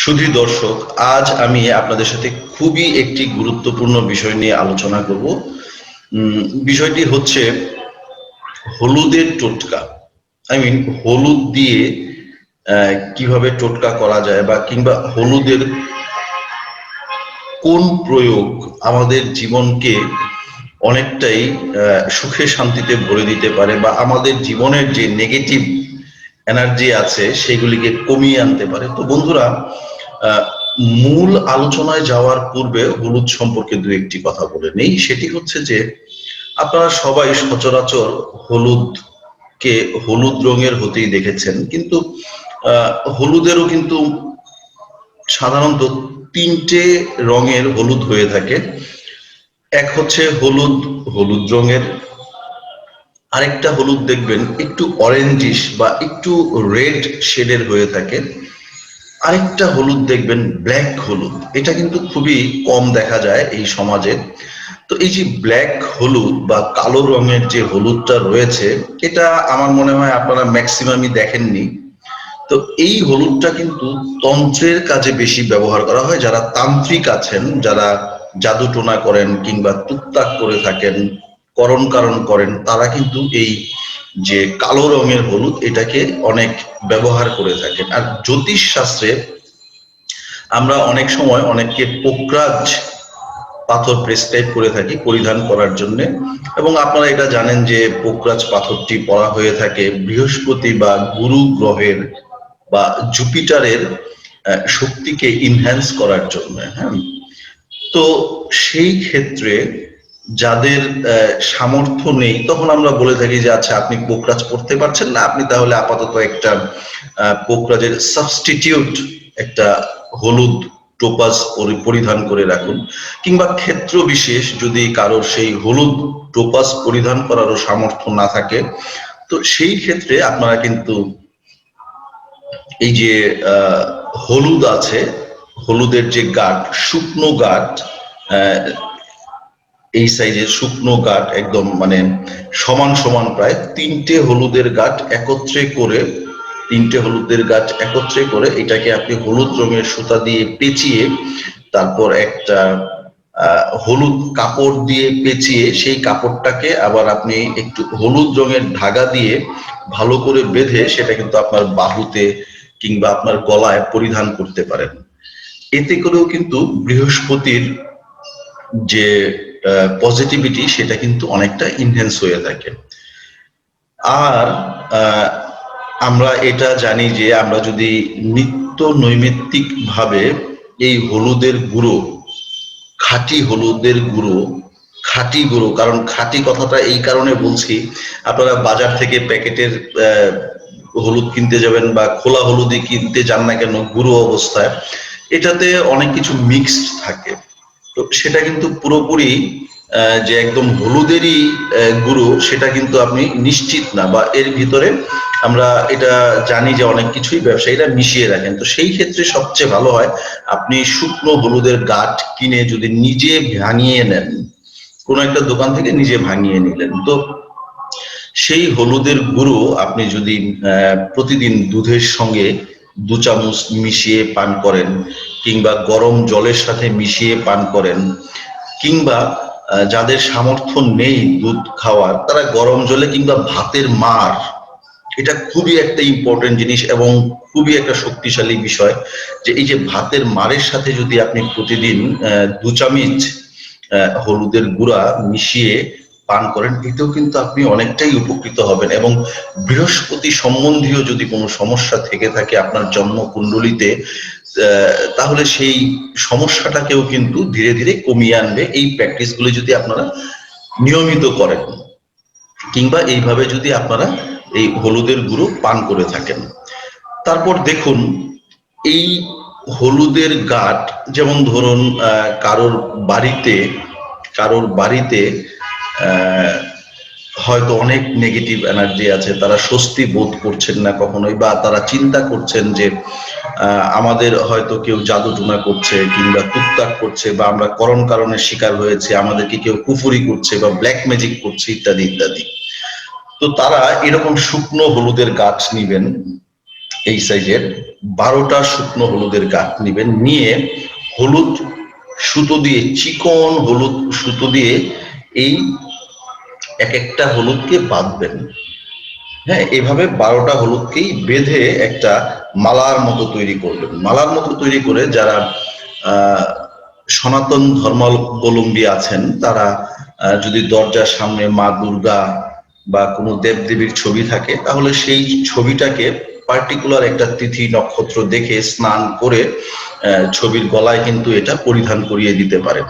সুধী দর্শক, আজ আমি আপনাদের সাথে খুবই একটি গুরুত্বপূর্ণ বিষয় নিয়ে আলোচনা করব। বিষয়টি হচ্ছে হলুদের টোটকা। আই মিন হলুদ দিয়ে কীভাবে টোটকা করা যায় বা কিংবা হলুদের কোন প্রয়োগ আমাদের জীবনকে অনেকটাই সুখে শান্তিতে ভরে দিতে পারে বা আমাদের জীবনের যে নেগেটিভ এনার্জি আছে, সেগুলিকে কমিয়ে আনতে পারে। তো বন্ধুরা মূল আলোচনায় যাওয়ার পূর্বে হলুদ সম্পর্কে দু একটি কথা বলে নেই। সেটি হচ্ছে যে, আপনারা সবাই সচরাচর হলুদ কে হলুদ রঙের হতেই দেখেছেন। কিন্তু হলুদেরও কিন্তু সাধারণত তিনটে রঙের হলুদ হয়ে থাকে। এক হচ্ছে হলুদ হলুদ রঙের। আরেকটা হলুদ দেখবেন একটু অরেঞ্জিশ বা একটু রেড শেডের হয়ে থাকে। আরেকটা হলুদ দেখবেন ব্ল্যাক হলুদ। এটা কিন্তু খুবই কম দেখা যায় এই সমাজে। তো এই যে ব্ল্যাক হলুদ বা কালো রঙের যে হলুদটা রয়েছে, এটা আমার মনে হয় আপনারা ম্যাক্সিমামই দেখেননি। তো এই হলুদটা কিন্তু তন্ত্রের কাজে বেশি ব্যবহার করা হয়। যারা তান্ত্রিক আছেন, যারা জাদু টোনা করেন কিংবা টুকটাক করে থাকেন, করণ কারণ করেন, তারা কিন্তু এই যে কালো রঙের হলুদ এটাকে অনেক ব্যবহার করে থাকেন। আর জ্যোতিষ শাস্ত্রে আমরা অনেক সময় অনেককে পোকরাজ পাথর প্রেসক্রাইব করে থাকি পরিধান করার জন্য। এবং আপনারা এটা জানেন যে পোকরাজ পাথরটি পরা হয়ে থাকে বৃহস্পতি বা গুরু গ্রহের বা জুপিটারের শক্তিকে ইনহ্যান্স করার জন্য হ্যাঁ? তো সেই ক্ষেত্রে যাদের সামর্থ্য নেই তখন আমরা বলে থাকি যে আচ্ছা আপনি পোকরাজ পড়তে পারছেন না আপনি তাহলে আপাতত একটা আহ, পোকরাজের সাবস্টিটিউট একটা হলুদ টোপাস পরিধান করে রাখুন। কিংবা ক্ষেত্র বিশেষ যদি কারোর সেই হলুদ টোপাস পরিধান করারও সামর্থ্য না থাকে তো সেই ক্ষেত্রে আপনারা কিন্তু এই যে হলুদ আছে হলুদের যে গাঠ শুকনো গাঠ এই সাইজের শুকনো গাঠ একদম মানে সমান সমান প্রায় তিনটে হলুদের গাঠ একত্রে করে, তিনটে হলুদের গাছ একত্রে করে এটাকে আপনি হলুদ রঙের সুতা দিয়ে পেঁচিয়ে, তারপর একটা হলুদ কাপড় দিয়ে পেঁচিয়ে সেই কাপড়টাকে আবার আপনি একটু হলুদ রঙের ধাগা দিয়ে ভালো করে বেঁধে সেটা কিন্তু আপনার বাহুতে কিংবা আপনার গলায় পরিধান করতে পারেন। এতে করেও কিন্তু বৃহস্পতির যে পজিটিভিটি সেটা কিন্তু অনেকটা ইনহেন্স হয়ে থাকে। আর আমরা এটা জানি যে আমরা যদি নিত্য নৈমিত্তিক ভাবে এই হলুদের গুঁড়ো, খাঁটি হলুদের গুঁড়ো, খাঁটি গুঁড়ো, কারণ খাঁটি কথাটা এই কারণে বলছি, আপনারা বাজার থেকে প্যাকেটের হলুদ কিনতে যাবেন বা খোলা হলুদই কিনতে যান না কেন, গুঁড়ো অবস্থায়, এটাতে অনেক কিছু মিক্সড থাকে। তো সেটা কিন্তু পুরোপুরি যে একদম হলুদেরই গুঁড়ো সেটা কিন্তু আপনি নিশ্চিত না বা এর ভিতরে আমরা এটা জানি যে অনেক কিছুই ব্যবসায়ীরা মিশিয়ে রাখেন। তো সেই ক্ষেত্রে সবচেয়ে ভালো হয়, আপনি শুকনো হলুদের গাঠ কিনে যদি নিজে ভাঙিয়ে নেন, কোনো একটা দোকান থেকে নিজে ভাঙিয়ে নিলেন, তো সেই হলুদের গুঁড়ো আপনি যদি প্রতিদিন দুধের সঙ্গে দু চামচ মিশিয়ে পান করেন কিংবা গরম জলের সাথে মিশিয়ে পান করেন কিংবা যাদের সামর্থ্য নেই দুধ খাওয়ার তারা গরম জলে কিংবা ভাতের মার এটা খুবই একটা ইম্পর্টেন্ট জিনিস এবং খুবই একটা শক্তিশালী বিষয় যে এই যে ভাতের মারের সাথে যদি আপনি প্রতিদিন দু চামচ হলুদের গুঁড়া মিশিয়ে পান করেন এতেও কিন্তু আপনি অনেকটাই উপকৃত হবেন এবং বৃহস্পতি সম্বন্ধীয় যদি কোনো সমস্যা থেকে থাকে আপনার জন্ম কুণ্ডলিতে আহ, তাহলে সেই সমস্যাটাকেও কিন্তু ধীরে ধীরে কমিয়ে আনবে। এই প্র্যাকটিসগুলো যদি আপনারা নিয়মিত করেন, কিংবা এইভাবে যদি আপনারা এই হলুদের গুঁড়ো পান করে থাকেন। তারপর দেখুন, এই হলুদের গাঠ যেমন ধরুন কারোর বাড়িতে কারোর বাড়িতে হয়তো অনেক নেগেটিভ এনার্জি আছে, তারা স্বস্তি বোধ করছেন না কখনোই, বা তারা চিন্তা করছেন যে আমাদের হয়তো কেউ জাদু টুনা করছে কিংবা টুকটাক করছে বা আমরা করণ কারণের শিকার হয়েছে, আমাদেরকে কেউ কুফুরি করছে বা ব্ল্যাক ম্যাজিক করছে ইত্যাদি ইত্যাদি। তো তারা এরকম শুকনো হলুদের গাছ নিবেন, এই সাইজের বারোটা শুকনো হলুদের গাছ নিবেন, নিয়ে হলুদ সুতো দিয়ে, চিকন হলুদ সুতো দিয়ে এই এক একটা হলুদকে বাঁধবেন। হ্যাঁ এভাবে বারোটা হলুদকেই বেঁধে একটা মালার মতো তৈরি করবেন। মালার মতো তৈরি করে যারা সনাতন ধর্মাবলম্বী আছেন, তারা যদি দরজার সামনে মা দুর্গা বা কোনো দেবদেবীর ছবি থাকে, তাহলে সেই ছবিটাকে পার্টিকুলার একটা তিথি নক্ষত্র দেখে স্নান করে ছবির গলায় কিন্তু এটা পরিধান করিয়ে দিতে পারেন।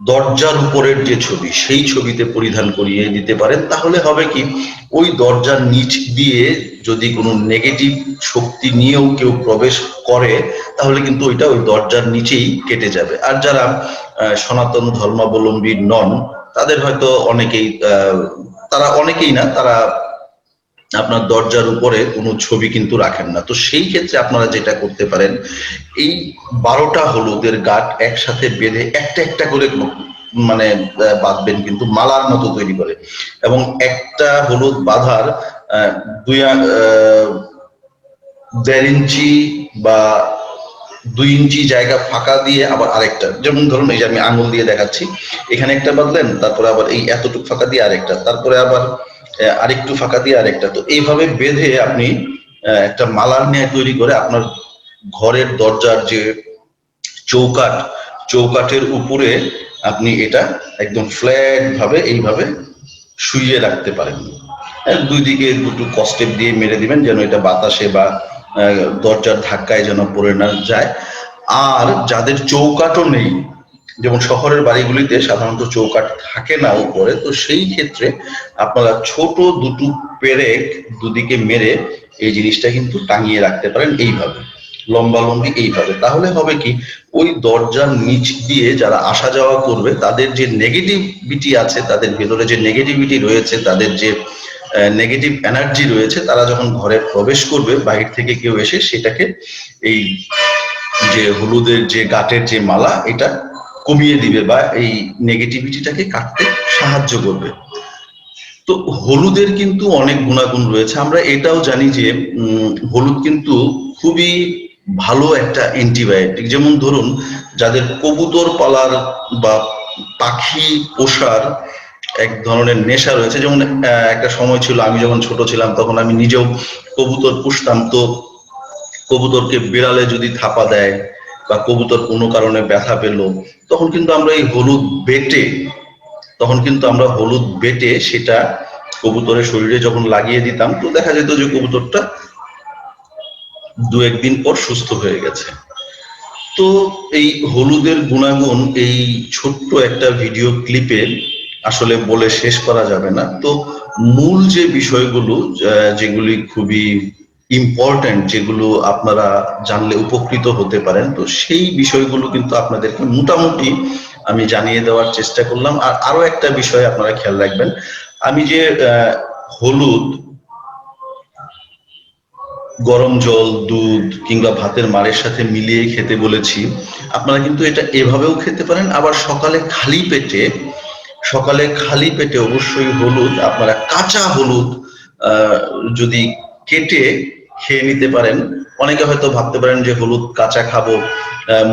দরজার উপরের যে ছবি, সেই ছবিতে পরিধান করিয়ে দিতে পারেন। তাহলে হবে কি, ওই দরজার নিচ দিয়ে যদি কোনো নেগেটিভ শক্তি নিয়েও কেউ প্রবেশ করে, তাহলে কিন্তু ওইটা ওই দরজার নিচেই কেটে যাবে। আর যারা সনাতন ধর্মাবলম্বী নন, তাদের হয়তো অনেকেই তারা অনেকেই না, তারা আপনার দরজার উপরে কোনো ছবি কিন্তু রাখেন না। তো সেই ক্ষেত্রে আপনারা যেটা করতে পারেন, এই বারোটা হলুদের গাঠ একসাথে বেঁধে একটা একটা করে মানে বাঁধবেন কিন্তু মালার মতো তৈরি করে। এবং একটা হলুদ বাঁধার দুই দেড় ইঞ্চি বা দুই ইঞ্চি জায়গা ফাঁকা দিয়ে আবার আরেকটা, যেমন ধরুন এই যে আমি আঙুল দিয়ে দেখাচ্ছি। এখানে একটা বাঁধলেন, তারপরে আবার এই এতটুকু ফাঁকা দিয়ে আরেকটা, তারপরে আবার আরেকটু ফাঁকা দিয়ে আরেকটা। তো এইভাবে বেঁধে আপনি একটা মালার ন্যায় তৈরি করে আপনার ঘরের দরজার যে চৌকাট চৌকাঠের উপরে আপনি এটা একদম ফ্ল্যাট ভাবে এইভাবে শুইয়ে রাখতে পারেন। দুই দিকে দুটো কস্টেপ দিয়ে মেরে দিবেন যেন এটা বাতাসে বা দরজার ধাক্কায় যেন পড়ে না যায়। আর যাদের চৌকাটও নেই যেমন শহরের বাড়িগুলিতে সাধারণত চৌকাট থাকে না উপরে, তো সেই ক্ষেত্রে আপনারা ছোট দুটো পেরেক দুদিকে মেরে এই জিনিসটা কিন্তু টাঙিয়ে রাখতে পারেন এইভাবে, লম্বা লম্বি এইভাবে। তাহলে হবে কি, ওই দরজার নিচ দিয়ে যারা আসা যাওয়া করবে, তাদের যে নেগেটিভিটি আছে, তাদের ভেতরে যে নেগেটিভিটি রয়েছে, তাদের যে নেগেটিভ এনার্জি রয়েছে, তারা যখন ঘরে প্রবেশ করবে, বাহির থেকে কেউ এসে সেটাকে এই যে হলুদের যে গাটের যে মালা, এটা কমিয়ে দিবে বা এই নেগেটিভিটিটাকে কাটতে সাহায্য করবে। তো হলুদের কিন্তু অনেক গুণাগুণ রয়েছে। আমরা এটাও জানি যে হলুদ কিন্তু খুবই ভালো একটা অ্যান্টিবায়োটিক যেমন ধরুন, যাদের কবুতর পালার বা পাখি পোষার এক ধরনের নেশা রয়েছে। যেমন একটা সময় ছিল, আমি যখন ছোট ছিলাম, তখন আমি নিজেও কবুতর পুষতাম। তো কবুতরকে বিড়ালে যদি থাপা দেয় বা কবুতর কোনো কারণে ব্যথা পেল, তখন কিন্তু আমরা এই হলুদ বেটে, তখন কিন্তু আমরা হলুদ বেটে সেটা কবুতরের শরীরে যখন লাগিয়ে দিতাম, তো দেখা যেত যে কবুতরটা দু একদিন পর সুস্থ হয়ে গেছে। তো এই হলুদের গুণাগুণ এই ছোট্ট একটা ভিডিও ক্লিপে আসলে বলে শেষ করা যাবে না। তো মূল যে বিষয়গুলো যেগুলি খুবই ইম্পর্টেন্ট যেগুলো আপনারা জানলে উপকৃত হতে পারেন। তো সেই বিষয়গুলো কিন্তু আপনাদেরকে মোটামুটি আমি জানিয়ে দেওয়ার চেষ্টা করলাম। আর আরও একটা বিষয় আপনারা খেয়াল রাখবেন। আমি যে হলুদ, গরম জল, দুধ কিংবা ভাতের মারের সাথে মিলিয়ে খেতে বলেছি, আপনারা কিন্তু এটা এভাবেও খেতে পারেন। আবার সকালে খালি পেটে, সকালে খালি পেটে অবশ্যই হলুদ, আপনারা কাঁচা হলুদ যদি কেটে খেয়ে নিতে পারেন। অনেকে হয়তো ভাবতে পারেন যে হলুদ কাঁচা খাব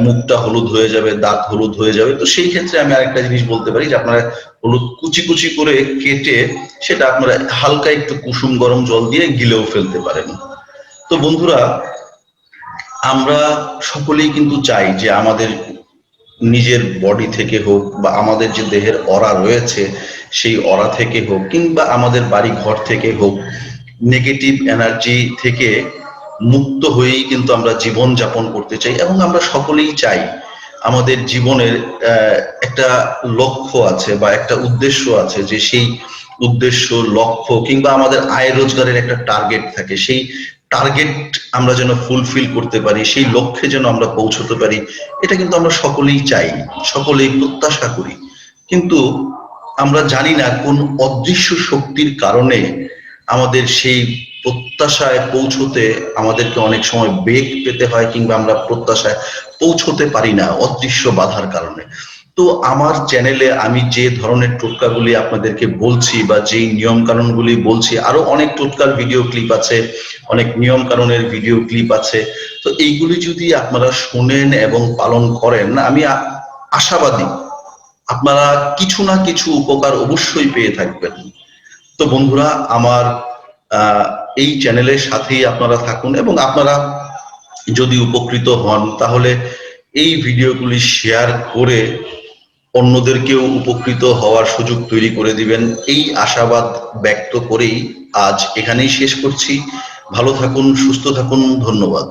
মুখটা হলুদ হয়ে যাবে, দাঁত হলুদ হয়ে যাবে। তো সেই ক্ষেত্রে আমি আরেকটা জিনিস বলতে পারি যে আপনারা হলুদ কুচি কুচি করে কেটে সেটা আপনারা হালকা একটু কুসুম গরম জল দিয়ে গিলেও ফেলতে পারেন। তো বন্ধুরা, আমরা সকলেই কিন্তু চাই যে আমাদের নিজের বডি থেকে হোক বা আমাদের যে দেহের অরা রয়েছে, সেই অরা থেকে হোক কিংবা আমাদের বাড়ি ঘর থেকে হোক নেগেটিভ এনার্জি থেকে মুক্ত হয়েই কিন্তু আমরা জীবন যাপন করতে চাই এবং আমরা সকলেই চাই আমাদের জীবনের একটা লক্ষ্য আছে বা একটা উদ্দেশ্য আছে যে সেই উদ্দেশ্য, লক্ষ্য কিংবা আমাদের আয় রোজগারের একটা টার্গেট থাকে। সেই টার্গেট আমরা যেন ফুলফিল করতে পারি, সেই লক্ষ্যে যেন আমরা পৌঁছতে পারি, এটা কিন্তু আমরা সকলেই চাই, সকলেই প্রত্যাশা করি। কিন্তু আমরা জানি না কোন অদৃশ্য শক্তির কারণে আমাদের সেই প্রত্যাশায় পৌঁছতে আমাদেরকে অনেক সময় বেগ পেতে হয় কিংবা আমরা প্রত্যাশায় পৌঁছতে পারি না অদৃশ্য বাধার কারণে। তো আমার চ্যানেলে আমি যে ধরনের টোটকাগুলি আপনাদেরকে বলছি বা যেই নিয়ম কানুনগুলি বলছি, আরও অনেক টোটকার ভিডিও ক্লিপ আছে, অনেক নিয়ম কানুনের ভিডিও ক্লিপ আছে। তো এইগুলি যদি আপনারা শোনেন এবং পালন করেন, আমি আশাবাদী আপনারা কিছু না কিছু উপকার অবশ্যই পেয়ে থাকবেন। তো বন্ধুরা, আমার এই চ্যানেলের সাথেই আপনারা থাকুন এবং আপনারা যদি উপকৃত হন, তাহলে এই ভিডিওগুলি শেয়ার করে অন্যদেরকেও উপকৃত হওয়ার সুযোগ তৈরি করে দিবেন। এই আশাবাদ ব্যক্ত করেই আজ এখানেই শেষ করছি। ভালো থাকুন, সুস্থ থাকুন, ধন্যবাদ।